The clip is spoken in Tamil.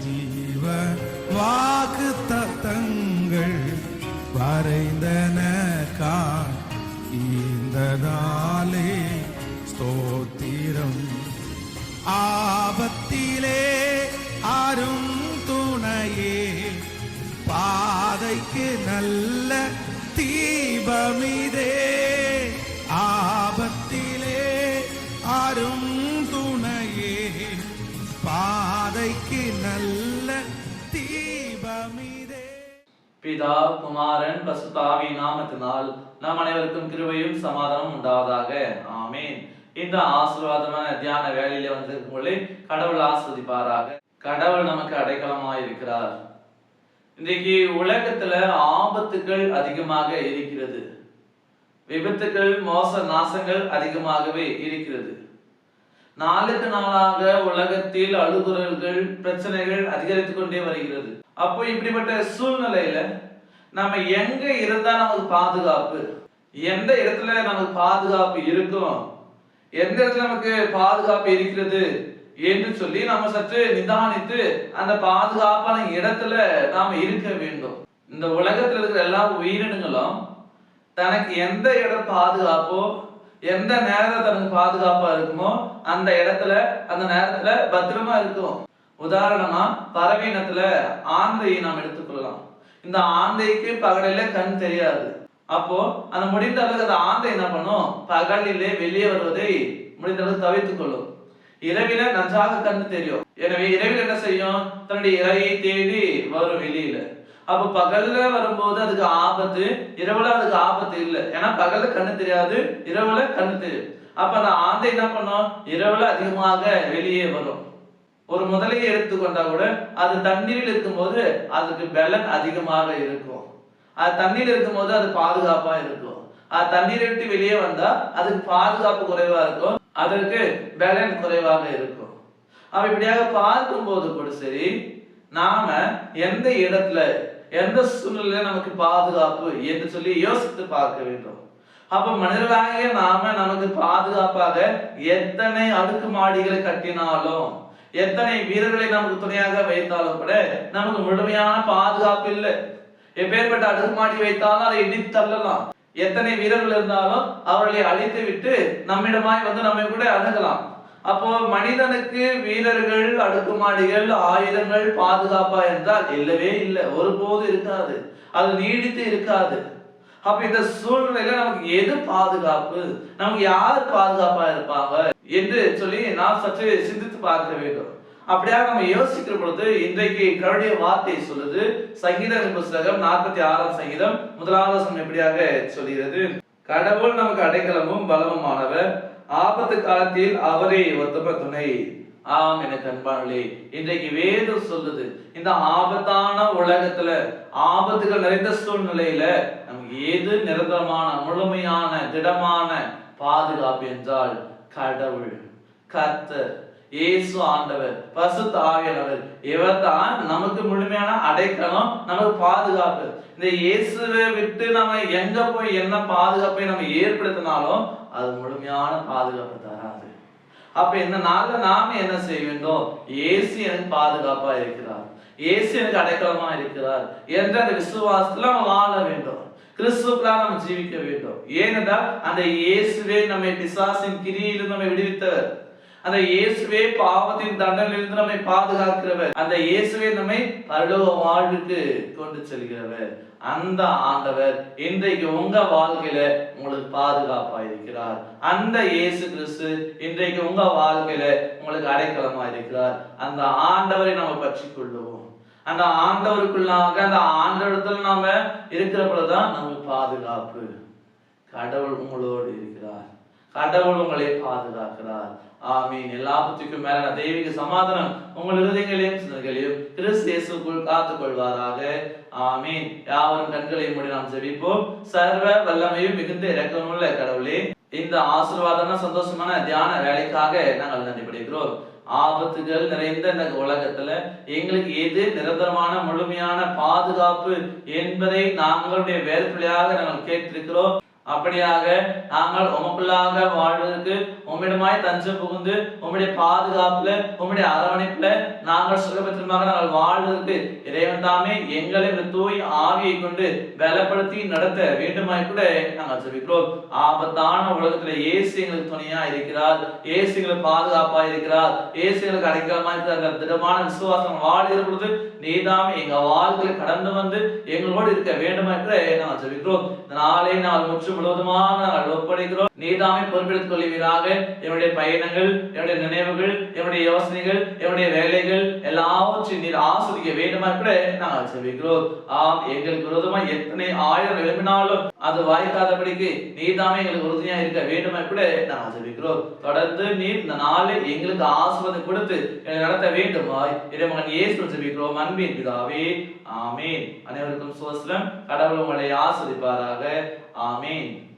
ஜீவ வாக்கு தத்தங்கள் வரைந்தன காண். இந்த நாளே ஸ்தோத்திரம். ஆபத்திலே அரும் துணையே பாதைக்கு நல்ல தீபமிதே. பிதா குமாரன் பசுதாவி நாமத்தினால் நம் அனைவருக்கும் கிருபையும் சமாதானம் உண்டாவதாக. ஆமென். இந்த ஆசீர்வாதமான தியான வேலையில வந்திருக்கும் கடவுள் ஆஸ்வதிப்பாராக. கடவுள் நமக்கு அடைக்கலமாக இருக்கிறார் இன்றைக்கு உலகத்துல ஆபத்துகள் அதிகமாக இருக்கிறது. விபத்துகள் மோச நாசங்கள் அதிகமாகவே இருக்கிறது. நாளுக்கு நாளாக உலகத்தில் அழுகுறல்கள் பிரச்சனைகள் அதிகரித்து கொண்டே வருகிறது. அப்போ இப்படிப்பட்ட சூழ்நிலையில நம்ம எங்க இருந்தா நமக்கு பாதுகாப்பு? எந்த இடத்துல நமக்கு பாதுகாப்பு இருக்கும் எந்த இடத்துல நமக்கு பாதுகாப்பு இருக்கிறது என்று சொல்லி நம்ம சற்று நிதானித்து அந்த பாதுகாப்பான இடத்துல நாம இருக்க வேண்டும். இந்த உலகத்தில் இருக்கிற எல்லா உயிரினங்களும் தனக்கு எந்த இடம் பாதுகாப்போ எந்த நேரத்துல தனக்கு பாதுகாப்பா இருக்குமோ அந்த இடத்துல அந்த நேரத்துல பத்திரமா இருக்கும் உதாரணமா பறவை இனத்துல ஆந்தையை நாம் எடுத்துக்கொள்ளலாம். இந்த ஆந்தைக்கு பகலில கண் தெரியாது. அப்போ அந்த முடிந்த அளவுக்கு அந்த ஆந்தை என்ன பண்ணும்? பகலிலே வெளியே வருவதை முடிந்த அளவுக்கு தவிர்த்துக் கொள்ளும். இரவில நன்றாக கண் தெரியும். எனவே இரவில் என்ன செய்யும்? தன்னுடைய இறையை தேடி வரும் வெளியில. அப்ப பகல்ல வரும்போது அதுக்கு ஆபத்து இரவுல அதுக்கு ஆபத்து இல்லை. ஏன்னா பகல்ல கண்ணு தெரியாது இரவுல கண்ணு தெரியும். அப்ப அந்த ஆந்தை என்ன பண்ணும்? இரவுல அதிகமாக வெளியே வரும். ஒரு முதலையை எடுத்துக்கொண்டா கூட அது தண்ணீரில் இருக்கும்போது அதுக்கு பலன் அதிகமாக இருக்கும். அது தண்ணீர் இருக்கும்போது அது பாதுகாப்பா இருக்கும். அது தண்ணீர் விட்டு வெளியே வந்தா அதுக்கு பாதுகாப்பு குறைவா இருக்கும். அதற்கு பலன் குறைவாக இருக்கும். அப்ப இப்படியாக பார்க்கும்போது கூட சரி நாம எந்த இடத்துல எந்த சூழ்நிலையில நமக்கு பாதுகாப்பு என்று சொல்லி யோசித்து பார்க்க வேண்டும். அப்ப மனிதர்களாகிய நாம நமக்கு பாதுகாப்பாக எத்தனை அடுக்குமாடிகளை கட்டினாலும் எத்தனை வீரர்களை நமக்கு துணையாக வைத்தாலும் கூட நமக்கு முழுமையான பாதுகாப்பு இல்லை. எப்பேற்பட்ட அடுக்குமாடி வைத்தாலும் அதை இடித்து தள்ளலாம். எத்தனை வீரர்கள் இருந்தாலும் அவர்களை அழித்து விட்டு நம்மிடமாய் வந்து நம்மை கூட அணுகலாம். அப்போ மனிதனுக்கு வீரர்கள் அடுக்குமாடிகள் ஆயுதங்கள் பாதுகாப்பா என்றால் இல்லவே இல்லை. ஒருபோது இருக்காது. அது நீடித்து இருக்காது. அப்ப இந்த சூழ்நிலையில நமக்கு எது பாதுகாப்பு? நமக்கு யார் பாதுகாப்பா இருப்பாங்க? என்று சொல்லி நாம் சற்று சிந்தித்து பார்க்க வேண்டும். அப்படியாக நம்ம யோசிக்கிற பொழுது இன்றைக்கு கருடைய வார்த்தை சொல்லுது. சங்கீதம் புஸ்தகம் நாற்பத்தி ஆறாம் சங்கீதம். முதலாவது எப்படியாக சொல்கிறது? கடவுள் நமக்கு அடைக்கலமும் பலமுமானவர். ஆபத்து காலத்தில் அவரே உத்தம துணை ஆம் எனக்கு அன்பாளே இன்றைக்கு வேதம் சொல்லுது. இந்த ஆபத்தான உலகத்துல ஆபத்துகள் நிறைந்த சூழ்நிலையில நமக்கு எது நிரந்தரமான முழுமையான திடமான பாதுகாப்பு என்றால் கடவுள் கர்த்தர் இயேசு ஆண்டவர் பசுத்த ஆவியானவர். இவர்தான் நமக்கு முழுமையான அடைக்கலம் நமக்கு பாதுகாப்பு. இந்த இயேசுவை விட்டு நம்ம எங்க போய் என்ன பாதுகாப்பை நம்ம ஏற்படுத்தினாலும் அது முழுமையான பாதுகாப்பு தராது. அப்ப இந்த நாள்ல நாம என்ன செய்ய வேண்டும் இயேசு எனக்கு பாதுகாப்பா இருக்கிறார். இயேசு எனக்கு அடைக்கலமா இருக்கிறார் என்ற அந்த விசுவாசத்துல நம்ம வாழ வேண்டும். கிறிஸ்துக்குள்ளா நம்ம ஜீவிக்க வேண்டும். ஏனென்றால் அந்த இயேசுவே நம்மை பிசாசின் கிரியிலும் நம்மை விடுவித்தவர். அந்த இயேசுவே பாவத்தின் தண்டனிலிருந்து நம்மை பாதுகாக்கிறவர். அந்த இயேசுவே நம்மை பரலோக வாழ்வுக்கு கொண்டு செல்கிறவர். அந்த ஆண்டவர் இன்றைக்கு உங்க வாழ்க்கையில உங்களுக்கு பாதுகாப்பா இருக்கிறார். அந்த இயேசு கிறிஸ்து இன்றைக்கு உங்க வாழ்க்கையில உங்களுக்கு அடைக்கலமா இருக்கிறார். அந்த ஆண்டவரை நம்ம பற்றி கொள்ளுவோம் அந்த ஆண்டவருக்குள்ளாக அந்த ஆண்டவரத்தில் நாம இருக்கிறப்பதான் நமக்கு பாதுகாப்பு. கடவுள் உங்களோடு இருக்கிறார். கடவுள் உங்களை பாதுகாக்கிறார். ஆமீன். எல்லாத்துக்கும் மேலான தெய்வீக சமாதானம் உங்கள் இருதயங்களையும் சிந்தனைகளையும் கிறிஸ்தேசுக்குள் காத்துக் கொள்வாராக ஆமீன். யாவரும் கண்களை மூடி நாம் ஜெபிப்போம். சர்வ வல்லமையும் மிகுந்த இரக்கமுள்ள கடவுளே இந்த ஆசீர்வாதமான சந்தோஷமான தியான வேலைக்காக நாங்கள் நன்றி படுகிறோம் ஆபத்துகள் நிறைந்த இந்த உலகத்துல எங்களுக்கு எது நிரந்தரமான முழுமையான பாதுகாப்பு என்பதை நாங்களுடைய வேறுபிள்ளையாக நாங்கள் கேட்டிருக்கிறோம். அப்படியாக நாங்கள் உமக்குள்ளாக வாழ்வதற்கு உம்மிடமாய் தஞ்சம் புகுந்து உம்முடைய பாதுகாப்புல உம்முடைய அரவணைப்புல நாங்கள் சுகபத்திரமாக நாங்கள் வாழ்வதற்கு இறைவன் தாமே எங்களை இந்த தூய் ஆவியை கொண்டு பலப்படுத்தி நடத்த வேண்டுமாய் கூட நாங்கள் சொல்லிக்கிறோம் ஆபத்தான உலகத்துல ஏசு எங்களுக்கு துணையா இருக்கிறார் ஏசு எங்களுக்கு பாதுகாப்பா இருக்கிறார் ஏசு எங்களுக்கு அடைக்கலமா இருக்கிறார் திடமான விசுவாசம் வாழ்கிற பொழுது நீதாமே எங்க வாழ்க்கையில கடந்து வந்து எங்களோடு இருக்க வேண்டுமா கூட நாங்கள் சொல்லிக்கிறோம் இந்த நாளை முற்று முற்று முழுவதுமாக நாங்கள் ஒப்படைக்கிறோம் நீதாமே பொறுப்பெடுத்துக் கொள்வீராக என்னுடைய பயணங்கள் என்னுடைய நினைவுகள் என்னுடைய யோசனைகள் என்னுடைய வேலைகள் எல்லாவற்றையும் நீர் ஆசிரிய வேண்டுமா கூட நாங்கள் செவிக்கிறோம் ஆம் எங்களுக்கு விரோதமா எத்தனை ஆயிரம் எழுப்பினாலும் அது வாய்க்காதபடிக்கு நீதாமே எங்களுக்கு உறுதியா இருக்க வேண்டுமா கூட நாங்கள் செவிக்கிறோம் தொடர்ந்து நீர் இந்த நாளில் எங்களுக்கு ஆசீர்வாதம் கொடுத்து நடத்த வேண்டுமாய் இறைமகன் இயேசு ஜெபிக்கிறோம். அன்பின் பிதாவே ஆமீன். அனைவருக்கும் சுவஸ்லம் கடவுள் உங்களை ஆஸ்வதிப்பாராக ஆமீன்